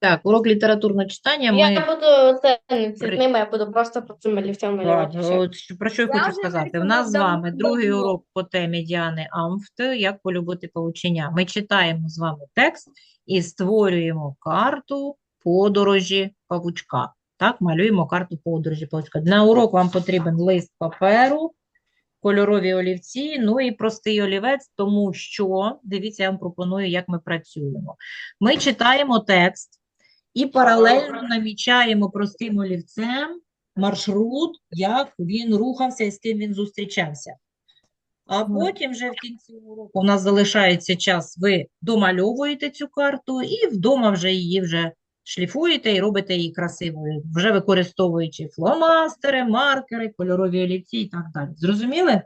Так, урок літературного читання ми Я буду це не При- цвітними, я буду просто по цим олівцям малювати. все. от що- про що я Я хочу вже сказати? В нас з вами другий давно. урок по темі Діани Амфт «Як полюбити павучення». Ми читаємо з вами текст і створюємо карту подорожі павучка. Так, малюємо карту подорожі павучка. На урок вам потрібен лист паперу, кольорові олівці, ну і простий олівець, тому що, дивіться, я вам пропоную, як ми працюємо. Ми читаємо текст і паралельно намічаємо простим олівцем маршрут, як він рухався і з ким він зустрічався. А потім вже в кінці уроку у нас залишається час, ви домальовуєте цю карту і вдома вже її вже шліфуєте і робите її красивою, вже використовуючи фломастери, маркери, кольорові олівці і так далі. Зрозуміли?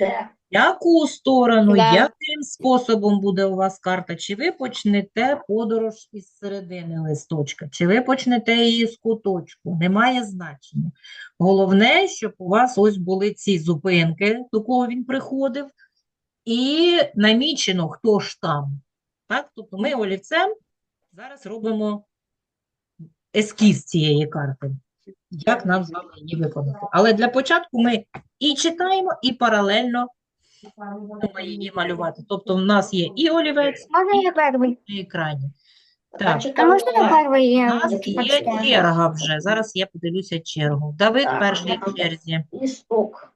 Да. Яку сторону, Да. яким способом буде у вас карта? Чи ви почнете подорож із середини листочка, чи ви почнете її з куточку? Немає значення. Головне, щоб у вас ось були ці зупинки, до кого він приходив, і намічено, хто ж там. Так? Тобто ми олівцем зараз робимо ескіз цієї карти. Як нам з вами її виконати? Але для початку ми і читаємо, і паралельно будемо її малювати. Тобто в нас є і олівець, Можна я перший? і на екрані. Так, А можна я перший? у нас є черга вже. Зараз я подивлюся чергу. Давид Так, перший в черзі. Листок.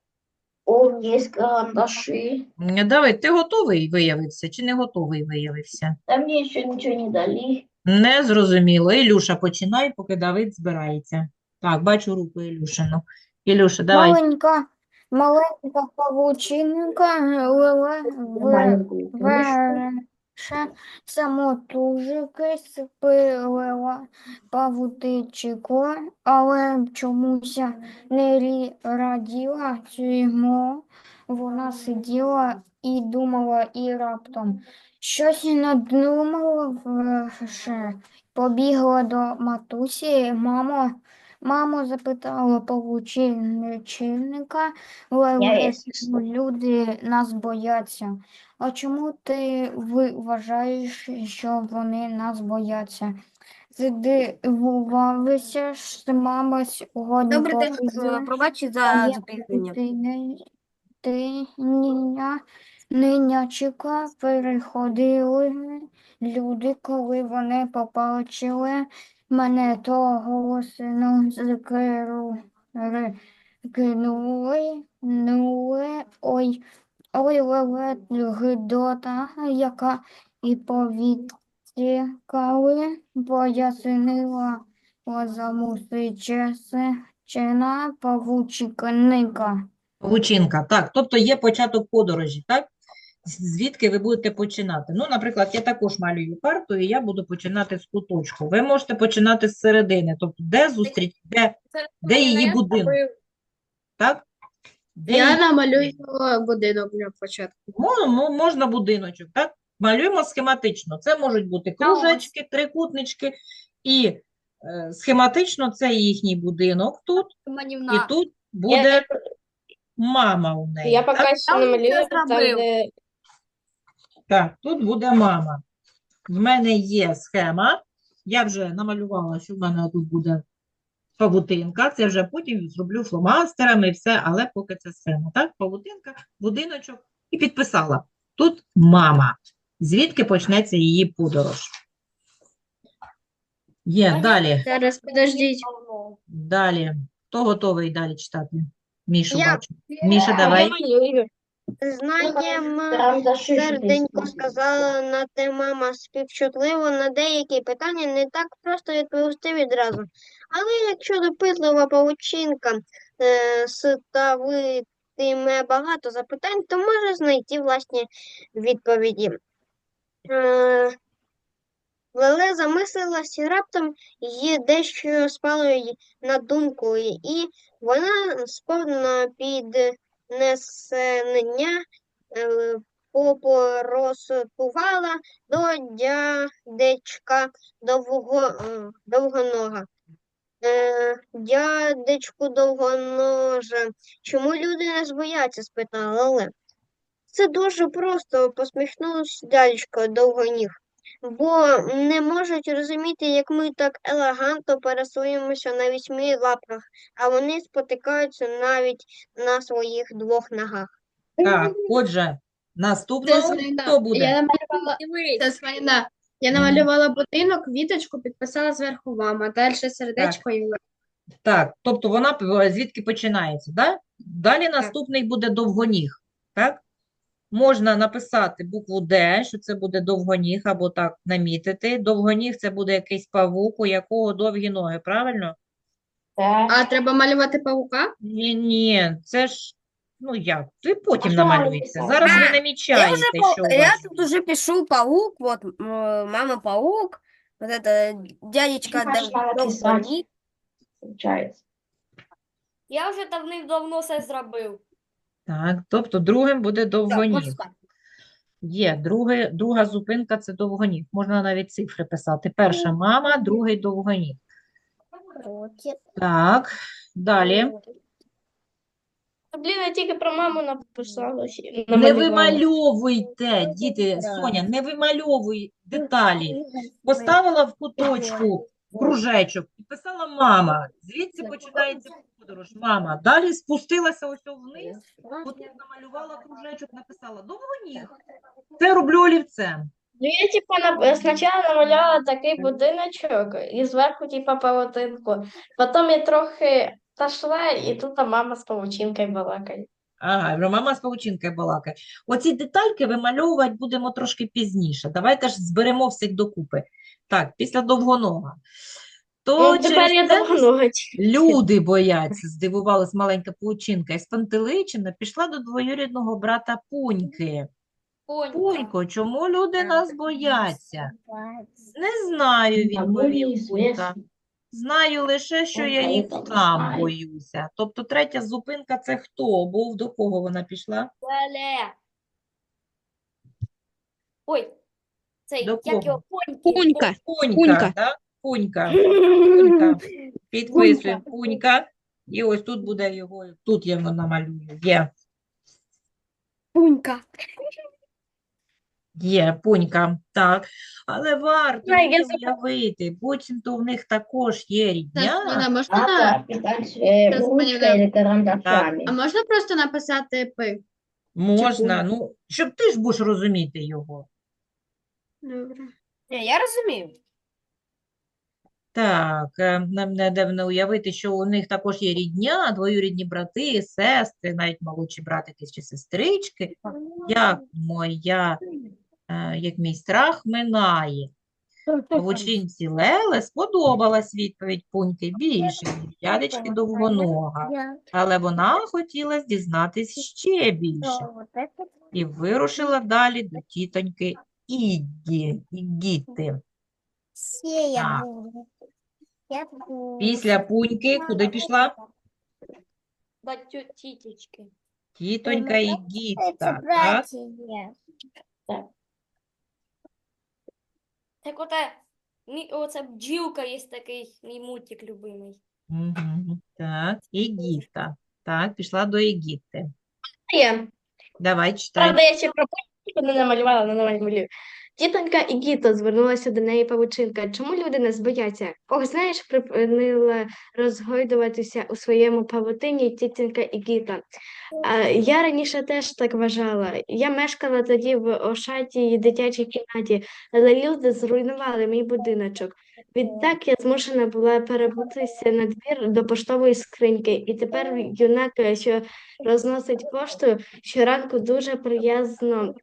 О, є карандаші. Давид, ти готовий виявився чи не готовий виявився? Там мне еще ничего не дали. Не зрозуміло. Ілюша, починай, поки Давид збирається. Так, бачу руку Ілюшину. Ілюша, давай. Маленька, маленька павучинка Маленькую книжку. верше спилила павутичку, але чомусь не раділа цьому. Вона сиділа і думала, і раптом щось надумавши, побігла до матусі. Мамо, мамо запитала павучинника, Я люди нас бояться. А чому ти вважаєш, що вони нас бояться? Здивувалися, що мама сьогодні Добрий день, повезла е, пробачте за я запізнення. ти не ніня, нинячика переходили люди, коли вони побачили мене, то голосно закинули, кинули, нули, ой, ой, леле, гидота, яка і повідтікали, пояснила замусичена павучинка. Павучинка. Так, тобто є початок подорожі, так? Звідки ви будете починати? Ну, наприклад, я також малюю карту, і я буду починати з куточку. Ви можете починати з середини, тобто де зустріч, де, де її будинок, так? Де Я її намалюю будинок для початку. Мо- мо- Можна будиночок, так? Малюємо схематично. Це можуть бути кружечки, трикутнички, і е, схематично це їхній будинок тут, і тут буде мама у неї. Я так? пока ще намалюю, там, де Так, тут буде мама. В мене є схема. Я вже намалювала, що в мене тут буде павутинка. Це вже потім зроблю фломастерами і все, але поки це схема. Так, павутинка, будиночок і підписала. Тут мама. Звідки почнеться її подорож? Є, далі. Зараз подождіть. Далі. Хто готовий далі читати? Мішу Я. бачу. Міша, Я давай. Знаємо, серденько сказала на те мама співчутливо, на деякі питання не так просто відповісти відразу. Але якщо допитлива павучинка е, ставитиме багато запитань, то може знайти власні відповіді. Е, Леле замислилась і раптом їй дещо спало на думку, і вона сповна піднесення е, попростувала до дядечка довго, е, довгонога. Е, дядечку довгоноже, чому люди нас бояться? спитала Леле. Це дуже просто, посміхнувся дядечко довгоніг. Бо не можуть розуміти, як ми так елегантно пересуємося на вісьми лапках, а вони спотикаються навіть на своїх двох ногах. Так, отже, наступного хто буде? Я намалювала, це Свина. Я намалювала будинок, квіточку, підписала зверху мама, далі сердечко і Так, тобто вона звідки починається, да? Далі наступний буде довгоніг, так? Можна написати букву Д, що це буде довгоніг, або так намітити. Довгоніг це буде якийсь павук, у якого довгі ноги, правильно? Так. А треба малювати павука? Ні, ні, це ж, ну як, ви потім написати? Зараз ви намічаєте, що у Я тут уже пишу паук, вот м, мама паук, вот это дядечка Дав- написати. Довгоніг. Получається. Я вже давним-давно все зробив. Так, тобто другим буде довгоніг. Є, друге, друга зупинка це довгоніг. Можна навіть цифри писати. Перша мама, другий довгоніг. Так, далі. Блін, я тільки про маму написала. Не вимальовуйте, діти, Соня, не вимальовуй деталі. Поставила в куточку кружечок і писала мама. Звідси починається подорож. Мама. Далі спустилася ось вниз, от тут намалювала кружечок, написала довгоніг. Це роблю олівцем. Ну, я, типа, на... спочатку намалювала такий будиночок і зверху, типа, павутинку. Потім я трохи пішла, і тут мама з павучинкою балакає. Ага, мама з павучинкою балакає. Оці детальки вимальовувати будемо трошки пізніше. Давайте ж зберемо всіх докупи. Так, після довгонога. То Ну, тепер я це люди бояться, здивувалась маленька павучинка. І спантеличена пішла до двоюрідного брата Пуньки. Пунько, чому люди нас бояться? Не знаю, він Мені Пунька. Знаю лише, що я їх сам боюся. Тобто третя зупинка це хто? Був до кого вона пішла? Ой, До як кого? його. Пунька. Пунька, Пунька. так? Пунька. Пунька. Підписуємо Пунька. І ось тут буде його, тут я його намалюю. Є, Пунька. є, Пунька. Так. Але варто Знаю, я уявити, буцімто в них також є Це рідня. Свина, можна А на... е, или карандашами. А можна просто написати пи? Можна, ну, щоб ти ж будеш розуміти його. Добре. Ні, я розумію. Так, е, нам не дивно уявити, що у них також є рідня, двоюрідні брати, сестри, навіть молодші братики чи сестрички. Як моя, е, як мій страх минає. Павучинці Леле сподобалась відповідь Пуньки більше, ніж дядечки Довгонога, але вона хотіла дізнатись ще більше і вирушила далі до тітоньки. Все я Так. буду. Я буду. Після Пуньки куди пішла? До тю- тітечки. Тітонька Це Ігіта, так? братья. Так оте, мі- оце бджілка є такий, мій мультик любимий. Мгм, Так, Ігіта. Так, пішла до Ігіти. Є. Давай, читай. Правда, я ще про павучинку не намалювала, але намалюю. Тітонька Ігіта звернулася до неї павучинка. Чому люди нас бояться? Ох, знаєш, припинила розгойдуватися у своєму павутині тітонька Ігіта. А, я раніше теж так вважала. Я мешкала тоді в ошатій дитячій кімнаті, але люди зруйнували мій будиночок. Відтак я змушена була перебутися на двір до поштової скриньки, і тепер юнак, що розносить пошту, щоранку дуже приязно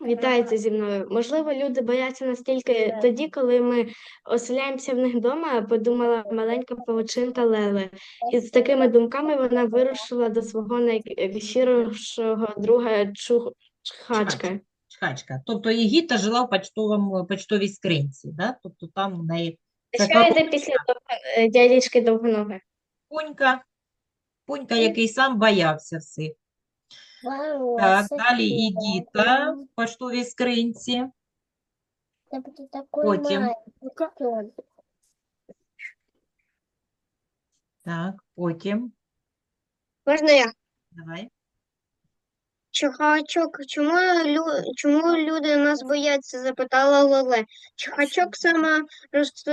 вітається зі мною. Можливо, люди бояться настільки тоді, коли ми оселяємося в них вдома, подумала маленька павучинка Леле. І з такими думками вона вирушила до свого найщирішого друга Чу- Чхачка. Чхачка. Тобто Ігіта жила в почтовому, почтовій скринці, да? Тобто там у неї Що йде після е, дядечки довгоноги? Пунька. Пунька, який сам боявся всіх. Так, далі Ігіта в поштовій скринці. Потім. Так, потім. Можна я? Давай. Чихачок, чому, лю... чому люди нас бояться? запитала Леле. Чихачок саме роз...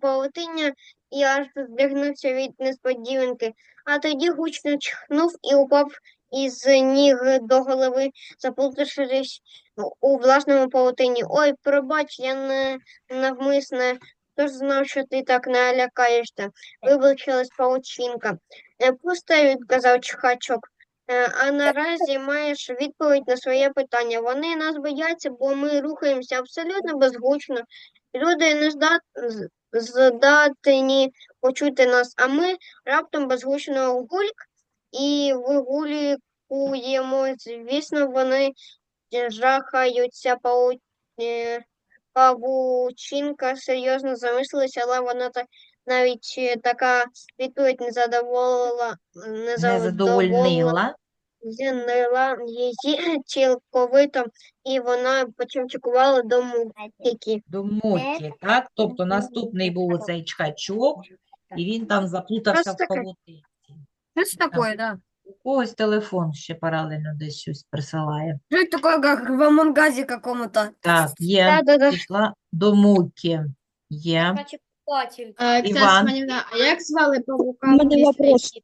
павутиння і аж здригнувся від несподіванки, а тоді гучно чихнув і упав із ніг до голови, заплутавшись у власному павутині. Ой, пробач, я не навмисне, хто ж знав, що ти так налякаєшся, вибачилась павучинка. Е, Пусте, відказав Чихачок. Е, А наразі маєш відповідь на своє питання. Вони нас бояться, бо ми рухаємося абсолютно безгучно. Люди не здат... здатні почути нас, а ми раптом безгучно гульк і вигулькуємо. Звісно, вони жахаються. Пау... е, Павучинка серйозно замислилася, але вона так навіть е, така відповідь не задоволила, Не задовольнила. Зінила її цілковито, і вона почимчикувала до мухи. До Мотті, так? Тобто наступний був оцей чхачок, і він там заплутався в таке. павутинці. Что такое, да? У когось телефон ще паралельно десь щось присилає. Что это такое, как в Амонгазе какому-то? Так, є, Да-да-да. пішла до Муки. Є. Іван. а як звали павука? У мене вопрос.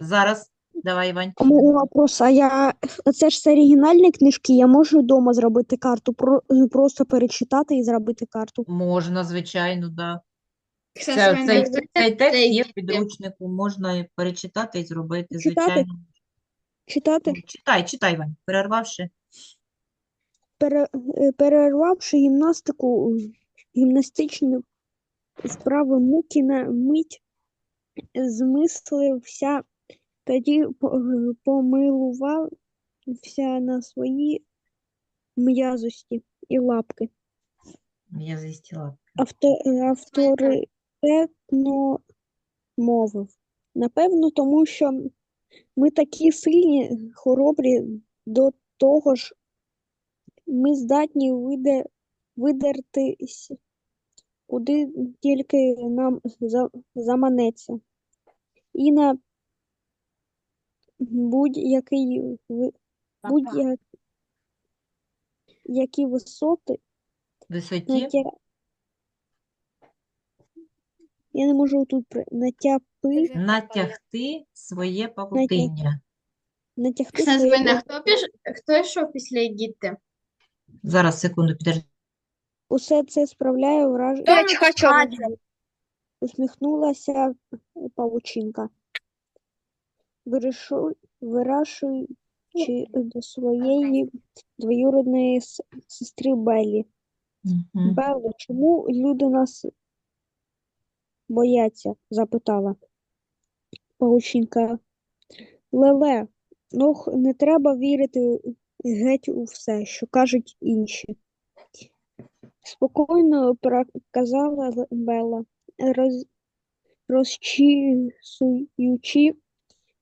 Зараз, давай, Івань. У мене вопрос, а я це ж з оригінальні книжки, я можу вдома зробити карту, про, просто перечитати і зробити карту. Можна, звичайно, да. Це, цей, цей текст є в підручнику, можна і перечитати і зробити, Читати? звичайно. Читати, Ну, Читай, читай, Івань, перервавши. пере, е, перервавши гімнастику, гімнастичну справи муки на мить, змислився, тоді помилувався на свої м'язості і лапки. Я зістіла. Авто, авторитетно мовив. Напевно, тому що ми такі сильні, хоробрі, до того ж, ми здатні виде, видертись, куди тільки нам за, заманеться. І на будь-який ви- будь-я- які висоти Висоті. натя... Я не можу тут при- натяпи, Натягти своє павутиння. натягти Все своє зміни. Хто піш... хто йшов після Егіпти? Зараз, секунду, підожди. Усе це справляє враження. Чихачок. Усміхнулася павучинка. Вирашуючи до своєї двоюрідної с- сестри Беллі. Мгм. Белло, чому люди нас бояться? запитала павучинка. Леле, ну х- не треба вірити геть у все, що кажуть інші. Спокійно проказала Белла, роз... розчісуючи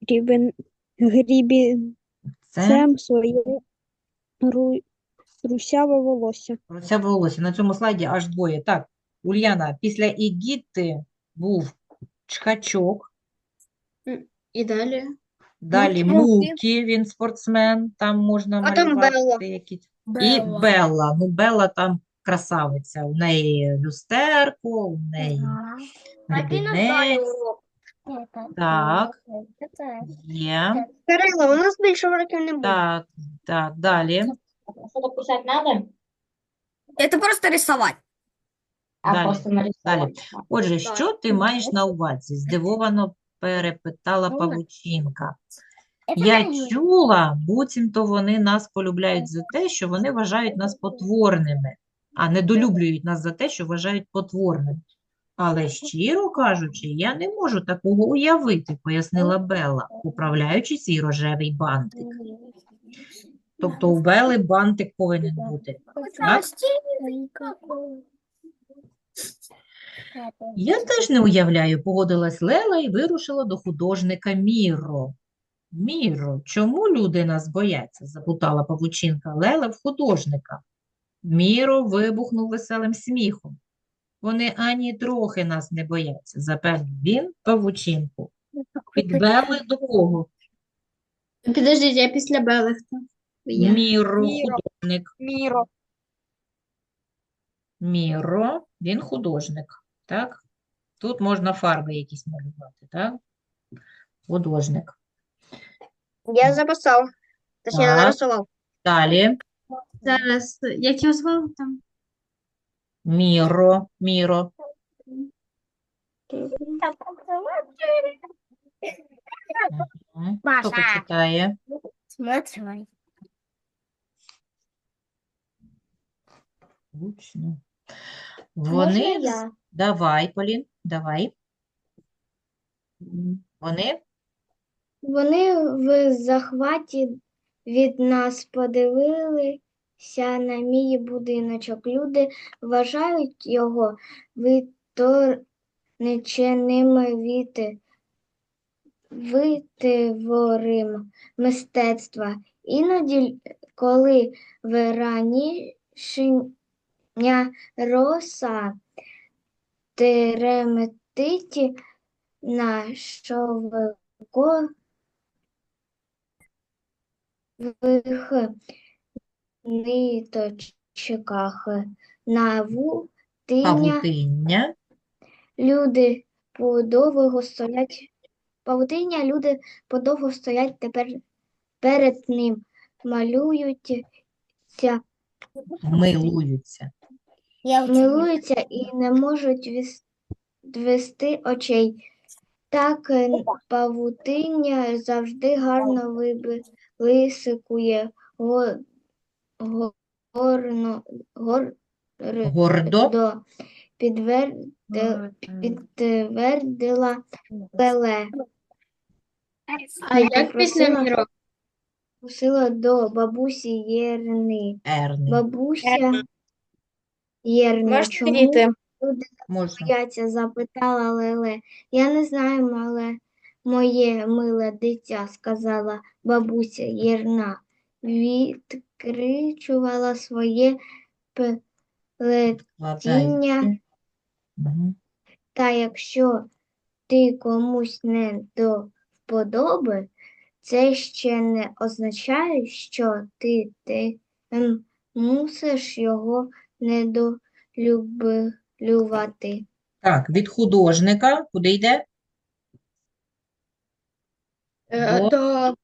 грібен... грібінцем Це своє ру... русяве волосся. Оце волосся. На цьому слайді аж двоє. Так, Ульяна, після Ігіти був чхачок, І далі. далі Мукі, він спортсмен, там можна А там Белла. якісь. І Белла. Ну, Белла там красавиця. У неї люстерко, у неї гребінець. Так, є. Кирило, у нас більше років не буде. Так, так, далі. Что-то писать надо? Это просто рисовать. А Далі, просто нарисовать. Отже, що ти маєш на увазі? Здивовано перепитала павучинка. Я чула, буцімто вони нас полюбляють за те, що вони вважають нас потворними, а недолюблюють нас за те, що вважають потворними. Але щиро кажучи, я не можу такого уявити, пояснила Белла, поправляючи свій рожевий бантик. Тобто у Белли бантик повинен бути. Так? Я теж не уявляю, погодилась Лела і вирушила до художника Міро. Міро, чому люди нас бояться? запитала павучинка Лела в художника. Міро вибухнув веселим сміхом. Вони ані трохи нас не бояться, запевнив він павучинку. Від Белли до кого? Підождіть, я після Бели хто? Я. Міро, Міро. художник. Міро. Міро, він художник, так? Тут можна фарби якісь малювати, так? Художник. Я записав. Точніше, Так. нарисував. Далі. Зараз, як його звали там? Міро, Міро. Мгм. Хто Маша. почитає? Смотри. Гучно. Вони, з- я? давай, Полін, давай. Вони Вони в захваті від нас подивилися на мій будиночок. Люди вважають його виторниченими віти, витворим мистецтва. Іноді, коли вранішня роса тереметить на шовко в ниточках на вутиня павутиння. люди подовго стоять. Павутиння люди подовго стоять тепер перед ним, малюються, Милуються. Милуються і не можуть віс- відвести очей. Так е, павутиння завжди гарно виблискує го- горно, гор, Гордо. до підтверди- підтвердила Леле. А як після Запросила- Міро? Просила до бабусі Єрни. Ерни. Бабуся Єрна, Можете чому діти? люди Можна. бояться? запитала Леле. Я не знаю, але моє миле дитя, сказала бабуся Єрна. Відкричувала своє плетіння. Та якщо ти комусь не до вподоби, це ще не означає, що ти, ти мусиш його недолюблювати. Так, від художника куди йде? Е, До-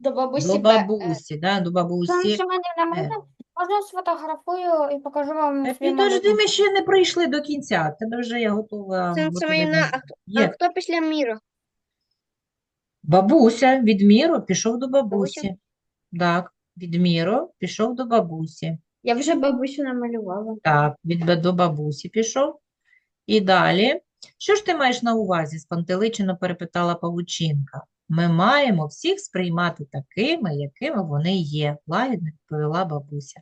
До, бабусі До Бе- бабусі, да, до бабусі. Семенівна, можна, Е. можна сфотографую і покажу вам Та свій Підожди, ми ще не прийшли до кінця. Тебе вже я готова. Це готовий Семенівна, на- а хто, а Є. хто після Міро? Бабуся від Міро пішов до Бабуся? бабусі. Так, від Міро пішов до бабусі. Я вже бабусю намалювала. Так, від до бабусі пішов. І далі. Що ж ти маєш на увазі? спантеличено перепитала павучинка. Ми маємо всіх сприймати такими, якими вони є, лагідно відповіла бабуся.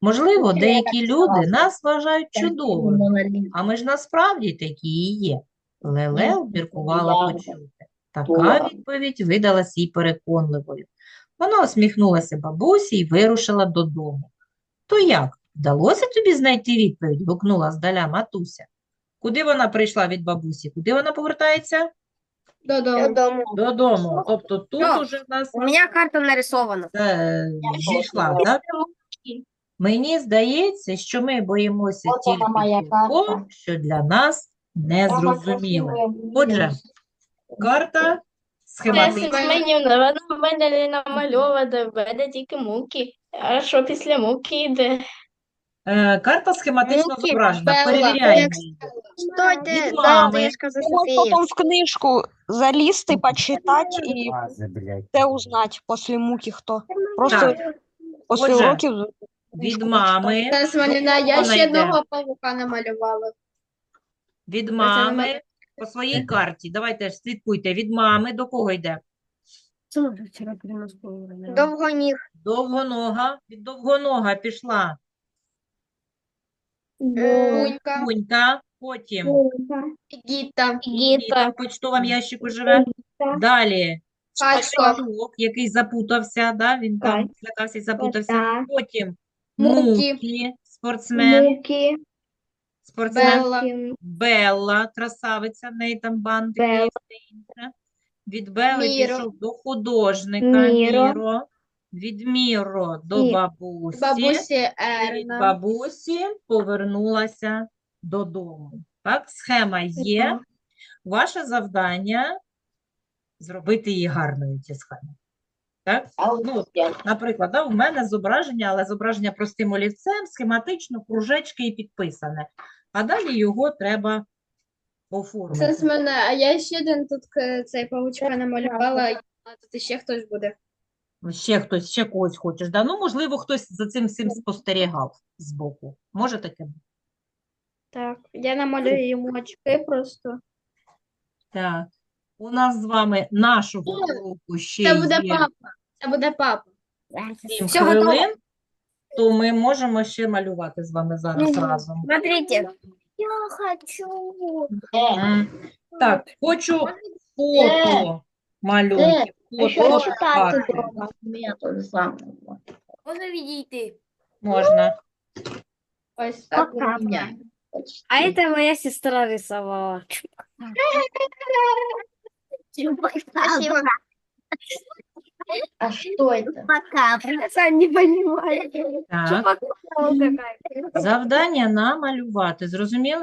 Можливо, деякі люди нас вважають чудовими, а ми ж насправді такі і є. Леле обміркувала почути. Така відповідь видалась їй переконливою. Вона усміхнулася бабусі і вирушила додому. То як? Вдалося тобі знайти відповідь? гукнула здаля матуся. Куди вона прийшла від бабусі? Куди вона повертається? Додому. Додому. Додому. Тобто тут Що? уже в нас У меня карта нарисована. е, зійшла, так? Мені здається, що ми боїмося От вона тільки моя того, карта. що для нас не зрозуміло. Отже, карта схематична. Вона в мене не намальована, в мене тільки муки. А що після муки йде? Е, Карта схематично зображена. Белла. Перевіряємо її. Від Ти можеш потім в книжку залізти, почитати і блядь. це узнати після муки хто. Просто Так, після Отже, уроків від книжку мами, я ще йде. одного павука намалювала. від мами по своїй карті. Давайте ж слідкуйте. Від мами до кого йде? Довгоніг. Довгонога. Від довгонога пішла Бунька, Кунька, потім Гіта, Віта в почтовому ящику живе. Далі Качка, який запутався, да? Він там злякався і запутався. Потім Муки. Мукі, спортсмен, Муки, спортсмен. Белла, Белла, красавиця, в неї там бантики Белла. і все інше. Від Міро. пішов до художника Міро. Міро. Від Міро до Мі- бабусі. Бабусі від Ерна. бабусі повернулася додому. Так, схема є. Ваше завдання зробити її гарною, ці схеми. Так? Ну, наприклад, да, у мене зображення, але зображення простим олівцем, схематично, кружечки і підписане. А далі його треба оформити. Це з мене, а я ще один тут е, цей павучка намалювала, а тут ще хтось буде. Ще хтось, ще когось хочеш. Да? Ну, можливо, хтось за цим всім спостерігав збоку. Може таке бути? Так, я намалюю йому очки просто. Так. У нас з вами нашого уроку ще Це буде є папа. Це буде папа. 7 Все готово. хвилин, то ми можемо ще малювати з вами зараз Мгм. разом. Смотрите. Я хочу. М. Так, хочу фото малюнки. Фото шукати. Можно відійти. Можна. Ось так. Пока. я. А это моя сестра рисовала. Спасибо. А что это? Пока. Сам не понимаю. Так, Чупакабра какая. завдання намалювати. Зрозуміли?